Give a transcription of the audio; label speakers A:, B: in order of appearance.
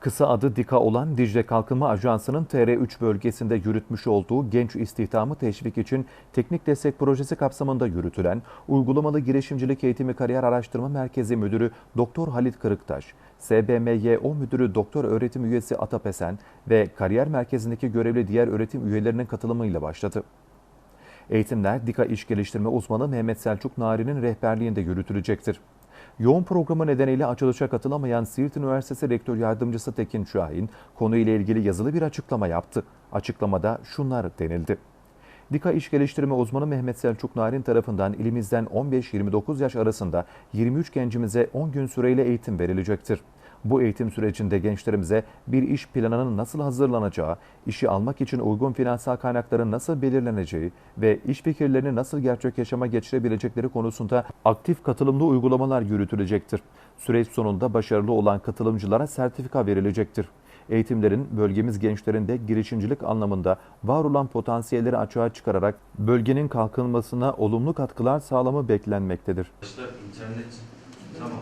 A: Kısa adı DİKA olan Dicle Kalkınma Ajansı'nın TR3 bölgesinde yürütmüş olduğu genç istihdamı teşvik için teknik destek projesi kapsamında yürütülen Uygulamalı Girişimcilik Eğitimi Kariyer Araştırma Merkezi Müdürü Doktor Halit Kırıktaş, SBMYO Müdürü Doktor Öğretim Üyesi Atapesen ve Kariyer Merkezi'ndeki görevli diğer öğretim üyelerinin katılımıyla başladı. Eğitimler DİKA İş Geliştirme Uzmanı Mehmet Selçuk Nari'nin rehberliğinde yürütülecektir. Yoğun programı nedeniyle açılışa katılamayan Siirt Üniversitesi Rektör Yardımcısı Tekin Şahin konuyla ilgili yazılı bir açıklama yaptı. Açıklamada şunlar denildi. DİKA İş Geliştirme Uzmanı Mehmet Selçuk Narin tarafından ilimizden 15-29 yaş arasında 23 gencimize 10 gün süreyle eğitim verilecektir. Bu eğitim sürecinde gençlerimize bir iş planının nasıl hazırlanacağı, işi almak için uygun finansal kaynakların nasıl belirleneceği ve iş fikirlerini nasıl gerçek yaşama geçirebilecekleri konusunda aktif katılımlı uygulamalar yürütülecektir. Süreç sonunda başarılı olan katılımcılara sertifika verilecektir. Eğitimlerin bölgemiz gençlerinde girişimcilik anlamında var olan potansiyelleri açığa çıkararak bölgenin kalkınmasına olumlu katkılar sağlamı beklenmektedir.
B: Arkadaşlar internet tamam.